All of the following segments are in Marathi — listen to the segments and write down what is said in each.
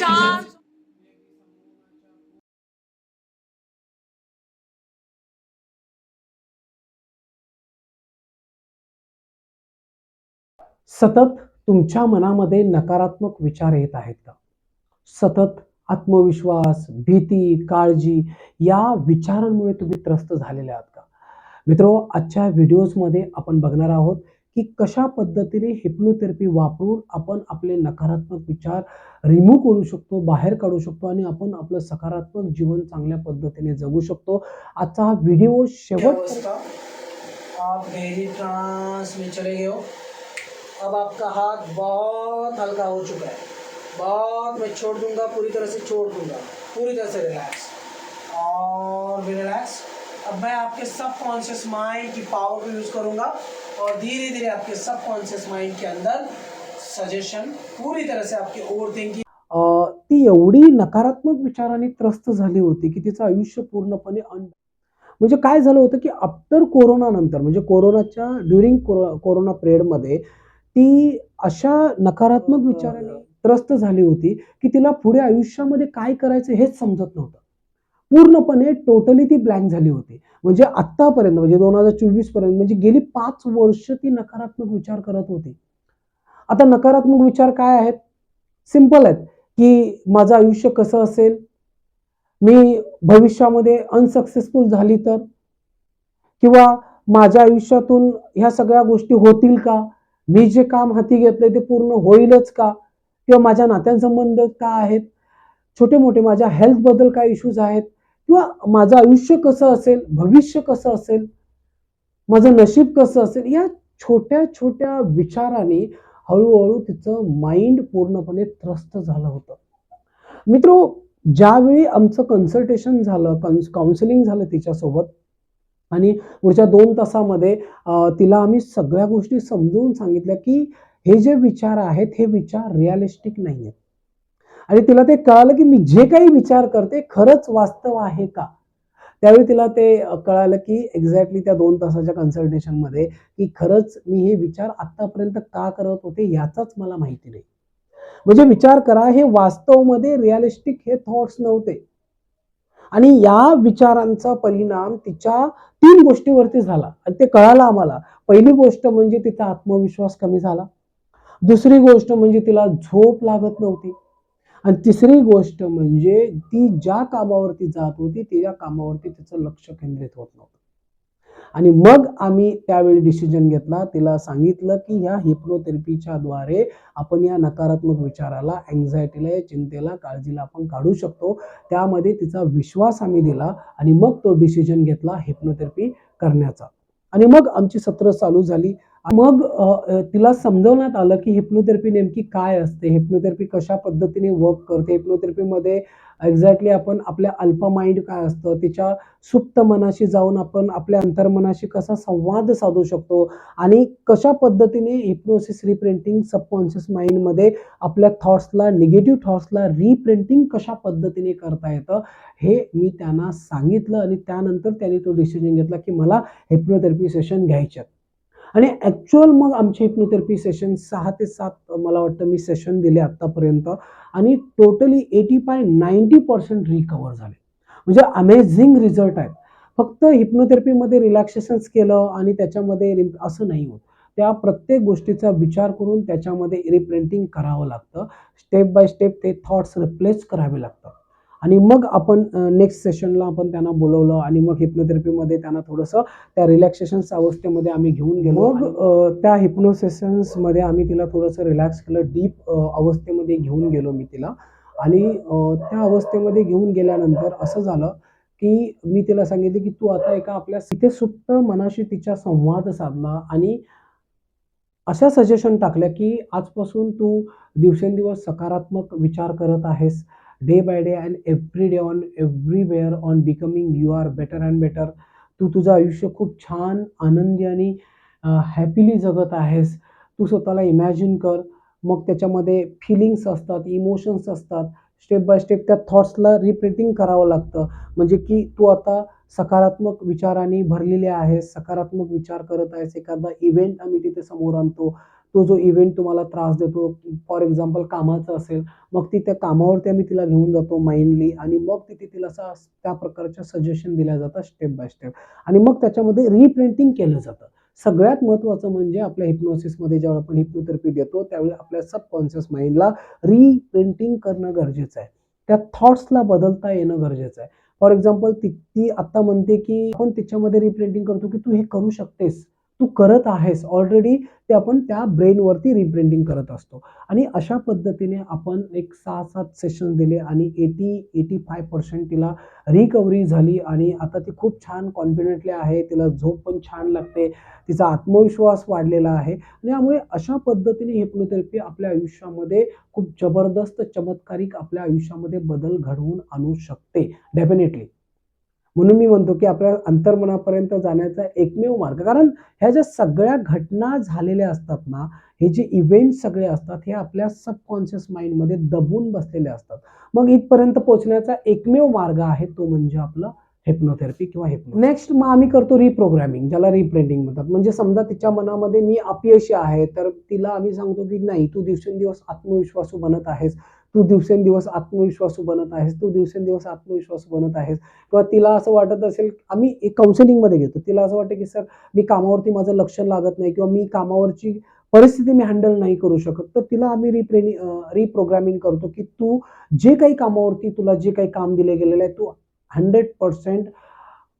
चार सतत तुमच्या मनामध्ये नकारात्मक विचार येत आहेत का? सतत आत्मविश्वास भीती काळजी या विचारांमुळे तुम्ही त्रस्त झालेले आहात का? मित्रो आजच्या व्हिडिओजमध्ये आपण बघणार आहोत की कशा पद्धतीने हिप्नोथेरपी वापरून आपण आपले नकारात्मक विचार रिमूव्ह करू शकतो, बाहेर काढू शकतो आणि आपण आपलं सकारात्मक जीवन चांगल्या पद्धतीने जगू शकतो. आजचा हा व्हिडिओ शेवट आप गहरी ट्रांस में चले गए हो। अब आपका हाथ बहुत हल्का हो चुका है। बहुत मैं छोड़ दूँगा, पूरी तरह से छोड़ दूँगा। पूरी तरह से रिलैक्स और भी रिलैक्स अब मैं आपके सब कॉन्शियस माइंड की पावर को यूज़ करूँगा। और धीरे धीरे आपके सब कॉन्शियस माइंड के अंदर सजेशन पूरी तरह से आपके ओवर थिंकिंग ती एवढी नकारात्मक विचाराने त्रस्त झाली होती की तिचं आयुष्य पूर्णपणे अन म्हणजे काय झालं होतं की आफ्टर कोरोना नंतर म्हणजे कोरोनाच्या ड्युरिंग कोरोना पिरियडमध्ये ती अशा नकारात्मक विचाराने त्रस्त झाली होती की तिला पुढे आयुष्यामध्ये काय करायचं हेच समजत नव्हतं. पूर्णपणे टोटली ती ब्लँक झाली होती. म्हणजे आत्तापर्यंत म्हणजे दोन हजार चोवीसपर्यंत म्हणजे गेली पाच वर्ष ती नकारात्मक विचार करत होती. आता नकारात्मक विचार काय आहेत? सिंपल आहेत. की माझं आयुष्य कसं असेल? मी भविष्यामध्ये अनसक्सेसफुल झाली तर? किंवा माझ्या आयुष्यातून ह्या सगळ्या गोष्टी होतील का? मी जे काम हाती घेतलंय ते पूर्ण होईलच का? किंवा माझ्या नात्यांसंबंध काय आहेत? छोटे मोठे माझ्या हेल्थबद्दल काय इश्यूज आहेत? किंवा माझं आयुष्य कसं असेल भविष्य कसं असेल माझं नशीब कसं असेल या छोट्या छोट्या विचाराने हळूहळू तिचं माइंड पूर्णपणे त्रस्त झालं होतं. मित्रो ज्यावेळी आमचं कन्सल्टेशन झालं कन्स काउन्सिलिंग झालं तिच्यासोबत आणि पुढच्या दोन तासामध्ये तिला आम्ही सगळ्या गोष्टी समजवून सांगितल्या की हे जे विचार आहेत हे विचार रिअलिस्टिक नाही आहेत आणि तिला ते कळालं की मी जे काही विचार करते खरंच वास्तव आहे का? त्यावेळी तिला ते कळालं की एक्झॅक्टली त्या दोन तासाच्या कन्सल्टेशनमध्ये की खरंच मी हे विचार आत्तापर्यंत का करत होते याचाच मला माहिती नाही. म्हणजे विचार करा हे वास्तवमध्ये रिअलिस्टिक हे थॉट्स नव्हते. आणि या विचारांचा परिणाम तिच्या तीन गोष्टीवरती झाला आणि ते कळालं आम्हाला. पहिली गोष्ट म्हणजे तिचा आत्मविश्वास कमी झाला. दुसरी गोष्ट म्हणजे तिला झोप लागत नव्हती. आणि तिसरी गोष्ट म्हणजे ती ज्या कामावरती जात होती त्या कामावरती तिचं लक्ष केंद्रित होत नव्हतं. आणि मग आम्ही त्यावेळी डिसिजन घेतला. तिला सांगितलं की ह्या हिप्नोथेरपीच्या द्वारे आपण या नकारात्मक विचाराला अँझायटीला या चिंतेला काळजीला आपण काढू शकतो. त्यामध्ये तिचा विश्वास आम्ही दिला आणि मग तो डिसिजन घेतला हिप्नोथेरपी करण्याचा. आणि मग आमची सत्र चालू झाली. मग तिला समजवण्यात आलं की हिप्नोथेरपी नेमकी काय असते? हिप्नोथेरपी कशा पद्धतीने वर्क करते? हिप्नोथेरपीमध्ये एक्झॅक्टली आपण आपल्या अल्प माइंड काय असतं? तिच्या सुप्त मनाशी जाऊन आपण आपल्या अंतर्मनाशी कसा संवाद साधू शकतो? आणि कशा पद्धतीने हिप्नोसिस रिप्रिंटिंग सबकॉन्शियस माइंडमध्ये आपल्या थॉट्सला निगेटिव्ह थॉट्सला रिप्रिंटिंग कशा पद्धतीने करता येतं? हे मी त्यांना सांगितलं आणि त्यानंतर त्यांनी तो डिसिजन घेतला की मला हिप्नोथेरपी सेशन घ्यायच्यात आणि ॲक्च्युअल मग आमचे हिप्नोथेरपी सेशन सहा ते सात मला वाटतं मी सेशन दिले आत्तापर्यंत. आणि totally eighty five ninety percent recover झाले. म्हणजे अमेझिंग रिझल्ट आहेत. फक्त हिप्नोथेरपीमध्ये रिलॅक्सेशन्स केलं आणि त्याच्यामध्ये रिम असं नाही होत. त्या प्रत्येक गोष्टीचा विचार करून त्याच्यामध्ये रिप्रिंटिंग करावं लागतं. स्टेप बाय स्टेप ते थॉट्स रिप्लेस करावे लागतात. आणि मग आपण नेक्स्ट सेशनला आपण त्यांना बोलवलं आणि मग हिप्नोथेरपीमध्ये त्यांना थोडंसं त्या रिलॅक्सेशन्स अवस्थेमध्ये आम्ही घेऊन गेलो. मग त्या हिप्नोसेशन्समध्ये आम्ही तिला थोडंसं रिलॅक्स केलं डीप अवस्थेमध्ये घेऊन गेलो मी तिला. आणि त्या अवस्थेमध्ये घेऊन गेल्यानंतर असं झालं की मी तिला सांगितलं की तू आता एका आपल्या तिथे सुप्त मनाशी तिच्या संवाद साधला आणि अशा सजेशन टाकल्या की आजपासून तू दिवसेंदिवस सकारात्मक विचार करत आहेस. Day by day and every day on everywhere on becoming you are better and better तू तुझं आयुष्य खूप छान आनंदी आणि हॅपीली जगत आहेस. तू स्वतःला इमॅजिन कर. मग त्याच्यामध्ये फिलिंग्स असतात इमोशन्स असतात. स्टेप बाय स्टेप त्या थॉट्सला रिप्रिंटिंग करावं लागतं. म्हणजे की तू आता सकारात्मक विचाराने भरलेले आहेस सकारात्मक विचार करत आहेस. एखादा इव्हेंट आम्ही तिथे समोर आणतो. तो जो इव्हेंट तुम्हाला त्रास देतो फॉर एक्झाम्पल कामाचं असेल मग ती त्या कामावरती आम्ही तिला घेऊन जातो माइंडली आणि मग तिथे तिला असं त्या प्रकारच्या सजेशन दिल्या जातात स्टेप बाय स्टेप आणि मग त्याच्यामध्ये रिप्रिंटिंग केलं जातं. सगळ्यात महत्त्वाचं म्हणजे आपल्या हिप्नोसिसमध्ये ज्यावेळी आपण हिप्नोथेरपी देतो त्यावेळी आपल्या सबकॉन्शियस माइंडला रिप्रिंटिंग करणं गरजेचं आहे. त्या थॉट्सला बदलता येणं गरजेचं आहे. फॉर एक्झाम्पल ती ती आत्ता म्हणते की आपण तिच्यामध्ये रिप्रिंटिंग करतो की तू हे करू शकतेस. तू करत आहेस. ऑलरेडी ते आपण त्या ब्रेनवरती रिप्रिंटिंग करत असतो. आणि अशा पद्धतीने आपण एक सहा सात सेशन दिले आणि एटी एटी फाय पर्सेंट तिला रिकव्हरी झाली आणि आता ती खूप छान कॉन्फिडेंटली आहे. तिला झोप पण छान लागते. तिचा आत्मविश्वास वाढलेला आहे. आणि यामुळे अशा पद्धतीने हिप्नोथेरपी आपल्या आयुष्यामध्ये खूप जबरदस्त चमत्कारिक आपल्या आयुष्यामध्ये बदल घडवून आणू शकते. डेफिनेटली म्हणून मी म्हणतो की आपल्या अंतर्मनापर्यंत जाण्याचा एकमेव मार्ग. कारण ह्या ज्या सगळ्या घटना झालेल्या असतात ना हे जे इव्हेंट सगळे असतात हे आपल्या सबकॉन्शियस माइंडमध्ये दबून बसलेले असतात. मग इथपर्यंत पोहोचण्याचा एकमेव मार्ग आहे तो म्हणजे आपलं हेप्नोथेरपी किंवा हेप्नो नेक्स्ट मग आम्ही करतो रिप्रोग्रामिंग ज्याला रिप्रिंटिंग म्हणतात. म्हणजे समजा तिच्या मनामध्ये मी अपयशी आहे तर तिला आम्ही सांगतो की नाही तू दिवसेंदिवस आत्मविश्वासू बनत आहेस. तू दिवसेंदिवस आत्मविश्वासू बनत आहेस तू दिवसेंदिवस आत्मविश्वासू बनत आहेस. किंवा तिला असं वाटत असेल आम्ही एक काउन्सिलिंगमध्ये घेतो. तिला असं वाटतं की सर मी कामावरती माझं लक्ष लागत नाही किंवा मी कामावरची परिस्थिती मी हँडल नाही करू शकत. तर तिला आम्ही रिप्रेनि रिप्रोग्रामिंग करतो की तू जे काही कामावरती तुला जे काही काम दिले गेलेलं आहे तू हंड्रेड पर्सेंट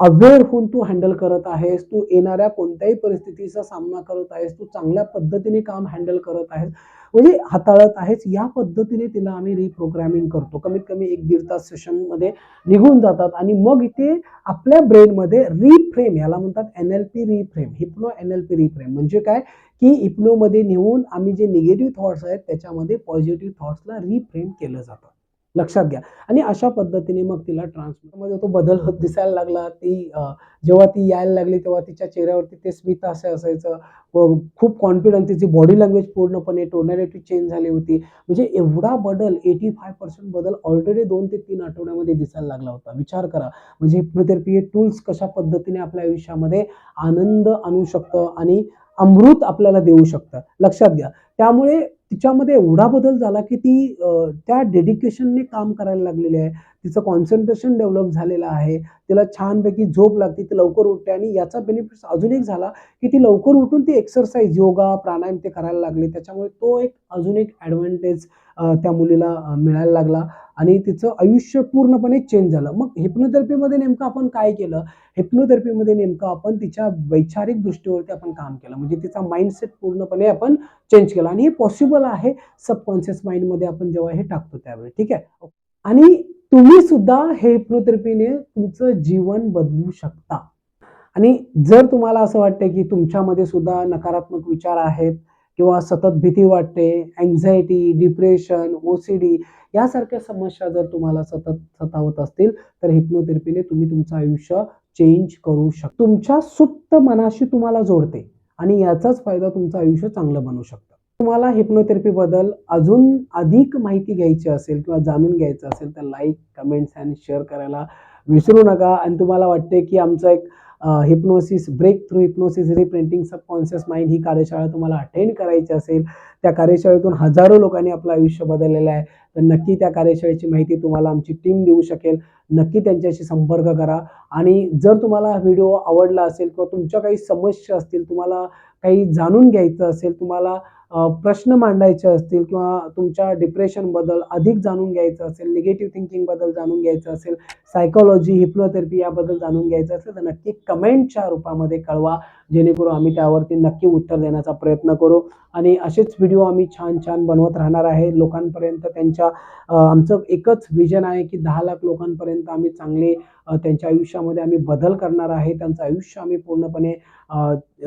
अवेअर होऊन तू हँडल करत आहेस. तू येणाऱ्या कोणत्याही परिस्थितीचा सामना करत आहेस. तू चांगल्या पद्धतीने काम हँडल करत आहेस. म्हणजे हाताळत आहेच. या पद्धतीने तिला आम्ही रिप्रोग्रामिंग करतो. कमीत कमी एक दीड तास सेशनमध्ये निघून जातात आणि मग इथे आपल्या ब्रेनमध्ये रिफ्रेम याला म्हणतात N L P reframe hypno N L P reframe म्हणजे काय? की हिप्नोमध्ये नेऊन आम्ही जे निगेटिव्ह थॉट्स आहेत त्याच्यामध्ये पॉझिटिव्ह थॉट्सला रिफ्रेम केलं जातं. लक्षात घ्या. आणि अशा पद्धतीने मग तिला ट्रान्सफरमध्ये तो बदल होत दिसायला लागला. ती जेव्हा ती यायला लागली तेव्हा तिच्या चेहऱ्यावरती ते स्मित असं असायचं. खूप कॉन्फिडन्स तिची बॉडी लँग्वेज पूर्णपणे टोनॅलिटी चेंज झाली होती. म्हणजे एवढा बदल एटी फाय पर्सेंट बदल ऑलरेडी दोन ते तीन आठवड्यामध्ये दिसायला लागला होता. विचार करा. म्हणजे हिप्नोथेरपी हे टूल्स कशा पद्धतीने आपल्या आयुष्यामध्ये आनंद आणू शकतं आणि अमृत आपल्याला देऊ शकतं. लक्षात घ्या. त्यामुळे तिच्यामध्ये एवढा बदल झाला की ती त्या डेडिकेशनने काम करायला लागलेली आहे. तिचं कॉन्सन्ट्रेशन डेव्हलप झालेलं आहे. तिला छानपैकी झोप लागते ती लवकर उठते आणि याचा बेनिफिट्स अजून एक झाला की ती लवकर उठून ती एक्सरसाइज योगा प्राणायाम ते करायला लागले. त्याच्यामुळे तो एक अजून एक ॲडव्हान्टेज त्या मुलीला मिळायला लागला आणि तिचं आयुष्य पूर्णपणे चेंज झालं. मग हिप्नोथेरपीमध्ये नेमकं आपण काय केलं? हिप्नोथेरपीमध्ये नेमकं आपण तिच्या वैचारिक दृष्टीवरती आपण काम केलं. म्हणजे तिचा माइंडसेट पूर्णपणे आपण चेंज केला. आणि हे पॉसिबल आहे सबकॉन्शियस माइंडमध्ये आपण जेव्हा हे टाकतो त्यावेळी. ठीक आहे? आणि तुम्ही सुद्धा हे हिप्नोथेरपीने तुमचं जीवन बदलू शकता. आणि जर तुम्हाला असं वाटतं की तुमच्यामध्ये सुद्धा नकारात्मक विचार आहेत किंवा सतत भीती वाटते anxiety depression O C D यासारख्या समस्या जर तुम्हाला सतत सतावत असतील तर हिप्नोथेरपीने तुम्ही तुमचं आयुष्य चेंज करू शकता तुमच्या सुप्त मनाशी तुम्हाला जोडते आणि याचाच फायदा तुमचं आयुष्य चांगलं बनू शकतं. तुम्हाला हिप्नोथेरपीबद्दल अजून अधिक माहिती घ्यायची असेल किंवा जाणून घ्यायचं असेल तर लाईक कमेंट्स आणि शेअर करायला विसरू नका. आणि तुम्हाला वाटते की आमचं एक hypnosis break through hypnosis reprinting subconscious mind ही कार्यशाळा तुम्हाला अटेंड करायची असेल. त्या कार्यशाळेतून हजारो लोकांनी आपलं आयुष्य बदललेलं आहे. तर नक्की त्या कार्यशाळेची माहिती तुम्हाला आमची टीम देऊ शकेल. नक्की त्यांच्याशी संपर्क करा. आणि जर तुम्हाला हा व्हिडिओ आवडला असेल किंवा तुमच्या काही समस्या असतील तुम्हाला काही जाणून घ्यायचं असेल तुम्हाला प्रश्न मांडायचे असतील किंवा तुमच्या डिप्रेशनबद्दल अधिक जाणून घ्यायचं असेल निगेटिव्ह थिंकिंगबद्दल जाणून घ्यायचं असेल सायकोलॉजी हिप्नोथेरपी याबद्दल जाणून घ्यायचं असेल तर नक्की कमेंटच्या रूपामध्ये कळवा. जेणेकरून आम्ही त्यावरती नक्की उत्तर देण्याचा प्रयत्न करू. आणि असेच व्हिडिओ आम्ही छान छान बनवत राहणार आहे. लोकांपर्यंत त्यांच्या आमचं एकच विजन आहे की दहा लाख लोकांपर्यंत आम्ही चांगले त्यांच्या आयुष्यामध्ये आम्ही बदल करणार आहे त्यांचं आयुष्य आम्ही पूर्णपणे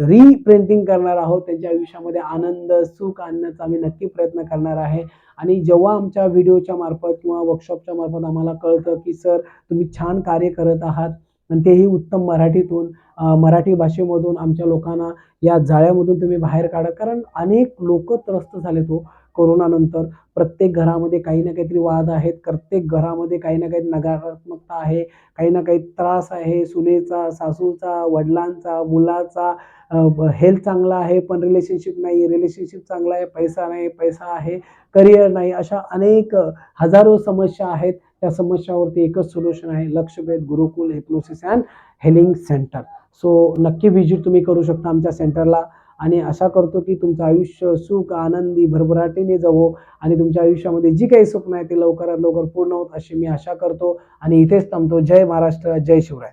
रिप्रिंटिंग करणार आहोत त्यांच्या आयुष्यामध्ये आनंद सुख आणण्याचा आम्ही नक्की प्रयत्न करणार आहे. आणि जेव्हा आमच्या व्हिडिओच्या मार्फत किंवा वर्कशॉपच्या मार्फत आम्हाला कळतं की सर तुम्ही छान कार्य करत आहात. आणि तेही उत्तम मराठीतून मराठी भाषेमधून आमच्या लोकांना या जाळ्यामधून तुम्ही बाहेर काढा. कारण अनेक लोक त्रस्त झाले तो हो कोरोनानंतर. प्रत्येक घरामध्ये काही ना काहीतरी वाद आहेत. प्रत्येक घरामध्ये काही ना काही नकारात्मकता आहे. काही ना काही त्रास आहे. सुनेचा सासूचा वडिलांचा मुलाचा हेल्थ चांगला आहे पण रिलेशनशिप नाही. रिलेशनशिप चांगला आहे पैसा नाही पैसा आहे करिअर नाही. अशा अनेक हजारो समस्या आहेत. त्या समस्यावरती एकच सोल्युशन आहे Lakshabhed Gurukul hypnosis and healing centre so नक्की व्हिजिट तुम्ही करू शकता आमच्या सेंटरला आणि आशा करतो की तुमचं आयुष्य सुख आनंदी भरभराटीने जावो आणि तुमच्या आयुष्यामध्ये जी काही स्वप्न आहे ते लवकरात लवकर पूर्ण होत अशी मी आशा करतो. आणि इथेच थांबतो. जय महाराष्ट्र जय शिवराय.